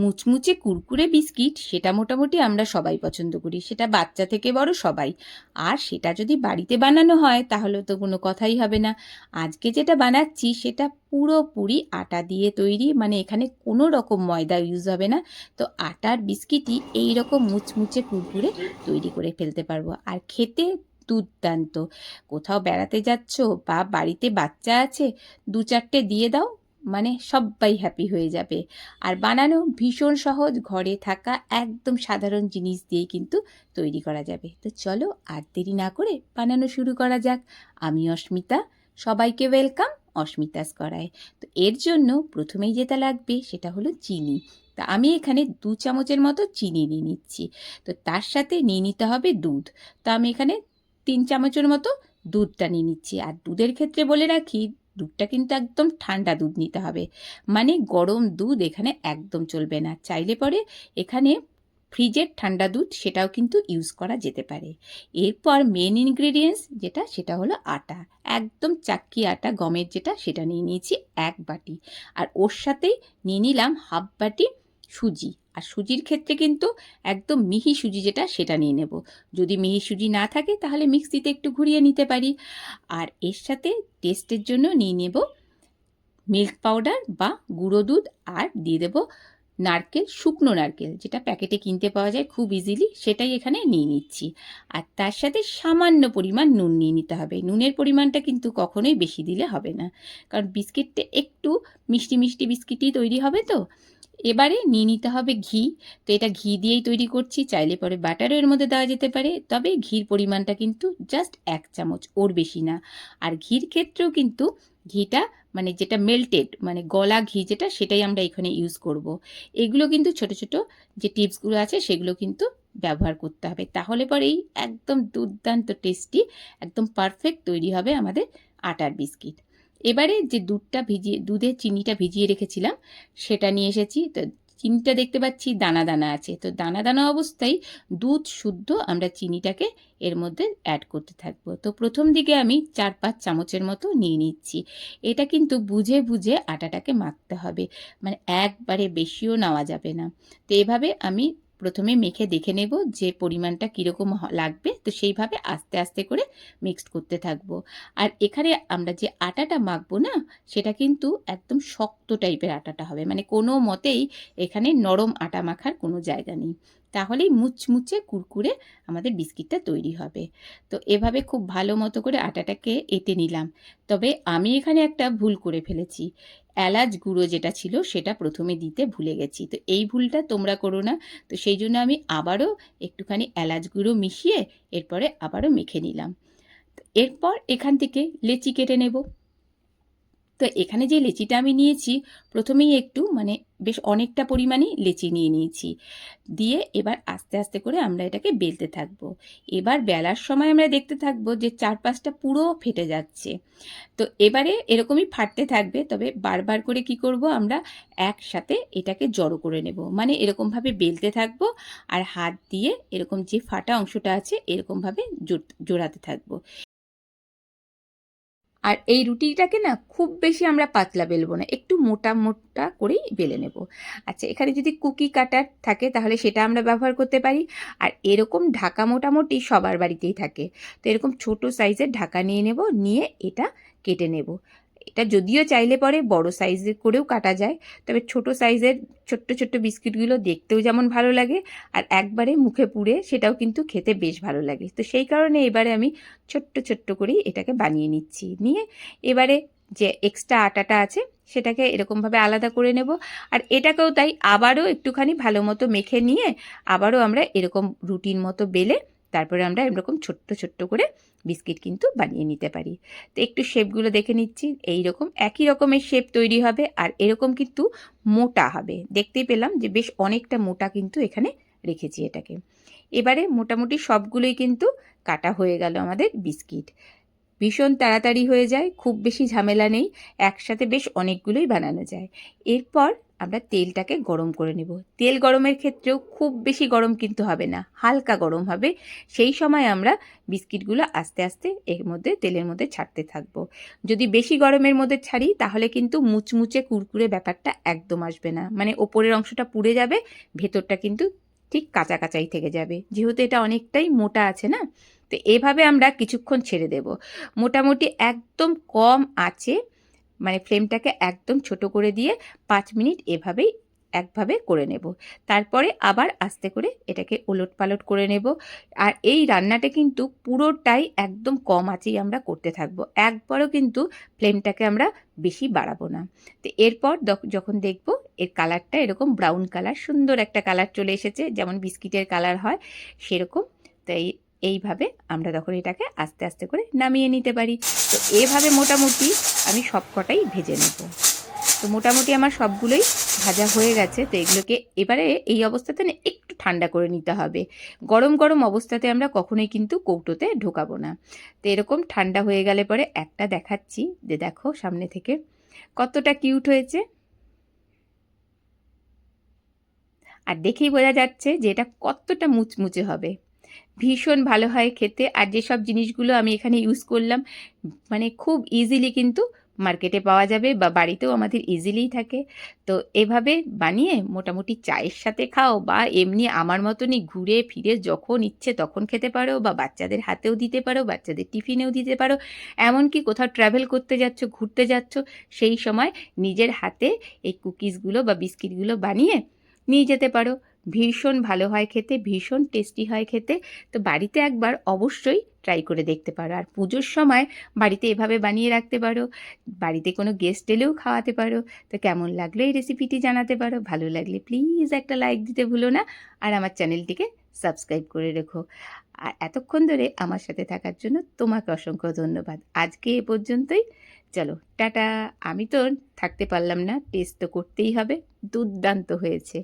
মুচমুচে কুরকুরে বিস্কিট, সেটা মোটামুটি আমরা সবাই পছন্দ করি। সেটা বাচ্চা থেকে বড় সবাই। আর সেটা যদি বাড়িতে বানানো হয়, তাহলে তো কোনো কথাই হবে না। আজকে যেটা বানাচ্ছি, সেটা পুরোপুরি আটা দিয়ে তৈরি। মানে এখানে কোনো রকম ময়দা ইউজ হবে না। তো আটার বিস্কিটই এই রকম মুচমুচে কুরকুরে তৈরি করে ফেলতে পারব। আর খেতে দুর্দান্ত। কোথাও বেড়াতে যাচ্ছ বা বাড়িতে বাচ্চা আছে দু চারটে দিয়ে দাও মানে সবাই হ্যাপি হয়ে যাবে। আর বানানো ভীষণ সহজ, ঘরে থাকা একদম সাধারণ জিনিস দিয়েই কিন্তু তৈরি করা যাবে। তো চলো আর দেরি না করে বানানো শুরু করা যাক। আমি অস্মিতা, সবাইকে ওয়েলকাম অস্মিতাস করায়। তো এর জন্য প্রথমেই যেটা লাগবে সেটা হলো চিনি। তা আমি এখানে দু চামচের মতো চিনি নিয়ে নিচ্ছি। তো তার সাথে নিয়ে নিতে হবে দুধ। তো আমি এখানে তিন চামচের মতো দুধটা নিয়ে নিচ্ছি। আর দুধের ক্ষেত্রে বলে রাখি দুধটা কিন্তু একদম ঠান্ডা দুধ নিতে হবে। মানে গরম দুধ এখানে একদম চলবে না। চাইলে পরে এখানে ফ্রিজের ঠান্ডা দুধ সেটাও কিন্তু ইউজ করা যেতে পারে। এরপর মেন ইনগ্রেডিয়েন্টস যেটা, সেটা হলো আটা। একদম চাক্কি আটা, গমের যেটা, সেটা নিয়ে নিয়েছি এক বাটি। আর ওর সাথেই নিয়ে নিলাম হাফ বাটি সুজি। আর সুজির ক্ষেত্রে কিন্তু একদম মিহি সুজি যেটা, সেটা নিয়ে নেব। যদি মিহি সুজি না থাকে, তাহলে মিক্সিতে একটু ঘুরিয়ে নিতে পারি। আর এর সাথে টেস্টের জন্য নিয়ে নেব মিল্ক পাউডার বা গুঁড়ো দুধ আর দিয়ে দেব নারকেল, শুকনো নারকেল, যেটা প্যাকেটে কিনতে পাওয়া যায় খুব ইজিলি, সেটাই এখানে নিয়ে নিচ্ছি। আর তার সাথে সামান্য পরিমাণ নুন নিয়ে নিতে হবে। নুনের পরিমাণটা কিন্তু কখনোই বেশি দিলে হবে না। কারণ বিস্কিটটা একটু মিষ্টি মিষ্টি বিস্কিটই তৈরি হবে তো। এবারে নিয়ে নিতে হবে ঘি। তো এটা ঘি দিয়েই তৈরি করছি, চাইলে পরে বাটারও এর মধ্যে দেওয়া যেতে পারে। তবে ঘির পরিমাণটা কিন্তু জাস্ট এক চামচ, ওর বেশি না। আর ঘির ক্ষেত্রেও কিন্তু ঘিটা মানে যেটা মেল্টেড মানে গলা ঘি যেটা, সেটাই আমরা এখানে ইউজ করব। এগুলো কিন্তু ছোট ছোট যে টিপসগুলো আছে, সেগুলো কিন্তু ব্যবহার করতে হবে। তাহলে পরেই একদম দুর্দান্ত টেস্টি একদম পারফেক্ট তৈরি হবে আমাদের আটার বিস্কিট। এবারে যে দুধটা ভিজিয়ে দুধে চিনিটা ভিজিয়ে রেখেছিলাম, সেটা নিয়ে এসেছি। তো চিনিটা দেখতে পাচ্ছি দানা দানা আছে। তো দানা দানা অবস্থায় দুধ শুদ্ধ আমরা চিনিটাকে এর মধ্যে অ্যাড করতে থাকব। তো প্রথম দিকে আমি চার পাঁচ চামচের মতো নিয়ে নিচ্ছি। এটা কিন্তু বুঝে বুঝে আটাটাকে মাখতে হবে। মানে একবারে বেশিও নেওয়া যাবে না। তো এভাবে আমি প্রথমে মেখে দেখে নেব যে পরিমাণটা কীরকম লাগবে। তো সেইভাবে আস্তে আস্তে করে মিক্সড করতে থাকব। আর এখানে আমরা যে আটাটা মাখবো না, সেটা কিন্তু একদম শক্ত টাইপের আটাটা হবে। মানে কোনো মতেই এখানে নরম আটা মাখার কোনো জায়গা নেই। তাহলেই মুচমুচে কুরকুরে আমাদের বিস্কিটটা তৈরি হবে। তো এভাবে খুব ভালো মতো করে আটাটাকে এঁটে নিলাম। তবে আমি এখানে একটা ভুল করে ফেলেছি। এলাচ গুঁড়ো যেটা ছিল সেটা প্রথমে দিতে ভুলে গেছি। তো এই ভুলটা তোমরা করো না। তো সেই জন্য আমি আবারও একটুখানি এলাচ গুঁড়ো মিশিয়ে এরপরে আবারও মেখে নিলাম। এরপর এখান থেকে লেচি কেটে নেব। তো এখানে যে লেচিটা আমি নিয়েছি, প্রথমেই একটু মানে বেশ অনেকটা পরিমাণেই লেচি নিয়ে নিয়েছি। দিয়ে এবার আস্তে আস্তে করে আমরা এটাকে বেলতে থাকব। এবার বেলার সময় আমরা দেখতে থাকব যে চারপাশটা পুরো ফেটে যাচ্ছে। তো এবারে এরকমই ফাটতে থাকবে, তবে বারবার করে কি করব আমরা, একসাথে এটাকে জড়ো করে নেব। মানে এরকমভাবে বেলতে থাকব আর হাত দিয়ে এরকম যে ফাটা অংশটা আছে, এরকমভাবে জোড়াতে থাকব। আর এই রুটিটাকে না খুব বেশি আমরা পাতলা বেলবো না, একটু মোটা মোটা করেই বেলে নেব। আচ্ছা এখানে যদি কুকি কাটার থাকে তাহলে সেটা আমরা ব্যবহার করতে পারি। আর এরকম ঢাকা মোটামুটি সবার বাড়িতেই থাকে। তো এরকম ছোট সাইজের ঢাকা নিয়ে নেব, নিয়ে এটা কেটে নেব। এটা যদিও চাইলে পরে বড় সাইজের করেও কাটা যায়, তবে ছোট সাইজের ছোট্ট ছোট্ট বিস্কিটগুলো দেখতেও যেমন ভালো লাগে, আর একবারে মুখে পুড়ে সেটাও কিন্তু খেতে বেশ ভালো লাগে। তো সেই কারণে এবারে আমি ছোট্ট ছোট্ট করেই এটাকে বানিয়ে নিচ্ছি। নিয়ে এবারে যে এক্সট্রা আটাটা আছে, সেটাকে এরকমভাবে আলাদা করে নেব, আর এটাকেও তাই আবারও একটুখানি ভালো মতো মেখে নিয়ে আবারও আমরা এরকম রুটিন মতো বেলে তারপরে আমরা এরকম ছোট্ট ছোট্ট করে বিস্কিট কিন্তু বানিয়ে নিতে পারি। তো একটু শেপগুলো দেখে নিচ্ছি। এই রকম একই রকমের শেপ তৈরি হবে আর এরকম কিন্তু মোটা হবে। দেখতেই পেলাম যে বেশ অনেকটা মোটা কিন্তু এখানে রেখেছি এটাকে। এবারে মোটামুটি সবগুলোই কিন্তু কাটা হয়ে গেল আমাদের বিস্কিট। ভীষণ তাড়াতাড়ি হয়ে যায়, খুব বেশি ঝামেলা নেই, একসাথে বেশ অনেকগুলোই বানানো যায়। এরপর আমরা তেলটাকে গরম করে নেব। তেল গরমের ক্ষেত্রেও খুব বেশি গরম কিন্তু হবে না, হালকা গরম হবে। সেই সময় আমরা বিস্কিটগুলো আস্তে আস্তে এর মধ্যে, তেলের মধ্যে ছাড়তে থাকব। যদি বেশি গরমের মধ্যে ছাড়ি, তাহলে কিন্তু মুচমুচে কুরকুরে ব্যাপারটা একদম আসবে না। মানে ওপরের অংশটা পুড়ে যাবে, ভেতরটা কিন্তু ঠিক কাঁচা কাঁচাই থেকে যাবে। যেহেতু এটা অনেকটাই মোটা আছে না, তো এভাবে আমরা কিছুক্ষণ ছেড়ে দেব। মোটামুটি একদম কম আছে মানে ফ্লেমটাকে একদম ছোট করে দিয়ে পাঁচ মিনিট এভাবেই একভাবে করে নেব। তারপরে আবার আস্তে করে এটাকে ওলট পালট করে নেব। আর এই রান্নাটা কিন্তু পুরোটাই একদম কম আঁচেই আমরা করতে থাকব। একবারও কিন্তু ফ্লেমটাকে আমরা বেশি বাড়াবো না। তো এরপর যখন দেখব এর কালারটা এরকম ব্রাউন কালার, সুন্দর একটা কালার চলে এসেছে। যেমন বিস্কিটের কালার হয়, সেরকম। তাই এইভাবে আমরা তখন এটাকে আস্তে আস্তে করে নামিয়ে নিতে পারি। তো এভাবে মোটামুটি আমি সবকটাই ভেজে নেব। তো মোটামুটি আমার সবগুলোই ভাজা হয়ে গেছে। তো এগুলোকে এবারে এই অবস্থাতে না একটু ঠান্ডা করে নিতে হবে। গরম গরম অবস্থাতে আমরা কখনোই কিন্তু কৌটোতে ঢোকাবো না। তো এরকম ঠান্ডা হয়ে গেলে পরে একটা দেখাচ্ছি যে দেখো সামনে থেকে কতটা কিউট হয়েছে। আর দেখেই বোঝা যাচ্ছে যে এটা কতটা মুচমুচে হবে। ভীষণ ভালো হয় খেতে। আর যেসব জিনিসগুলো আমি এখানে ইউজ করলাম মানে খুব ইজিলি কিন্তু মার্কেটে পাওয়া যাবে বা বাড়িতেও আমাদের ইজিলিই থাকে। তো এভাবে বানিয়ে মোটামুটি চায়ের সাথে খাও বা এমনি আমার মতনই ঘুরে ফিরে যখন ইচ্ছে তখন খেতে পারো বা বাচ্চাদের হাতেও দিতে পারো, বাচ্চাদের টিফিনেও দিতে পারো। এমনকি কোথাও ট্রাভেল করতে যাচ্ছ, ঘুরতে যাচ্ছ, সেই সময় নিজের হাতে এই কুকিজগুলো বা বিস্কিটগুলো বানিয়ে নিয়ে যেতে পারো। ভীষণ ভালো হয় খেতে, ভীষণ টেস্টি হয় খেতে। তো বাড়িতে একবার অবশ্যই ট্রাই করে দেখতে পারো। আর পুজোর সময় বাড়িতে এভাবে বানিয়ে রাখতে পারো। বাড়িতে কোনো গেস্ট এলেও খাওয়াতে পারো। তো কেমন লাগল এই রেসিপিটি জানাতে পারো। ভালো লাগলে প্লিজ একটা লাইক দিতে ভুলো না। আর আমার চ্যানেলটিকে সাবস্ক্রাইব করে রেখো। আর এতক্ষণ ধরে আমার সাথে থাকার জন্য তোমাকে অসংখ্য ধন্যবাদ। আজকে এ পর্যন্তই। চলো, টাটা। আমি তো থাকতে পারলাম না। টেস্ট তো করতেই হবে। দুর্দান্ত হয়েছে।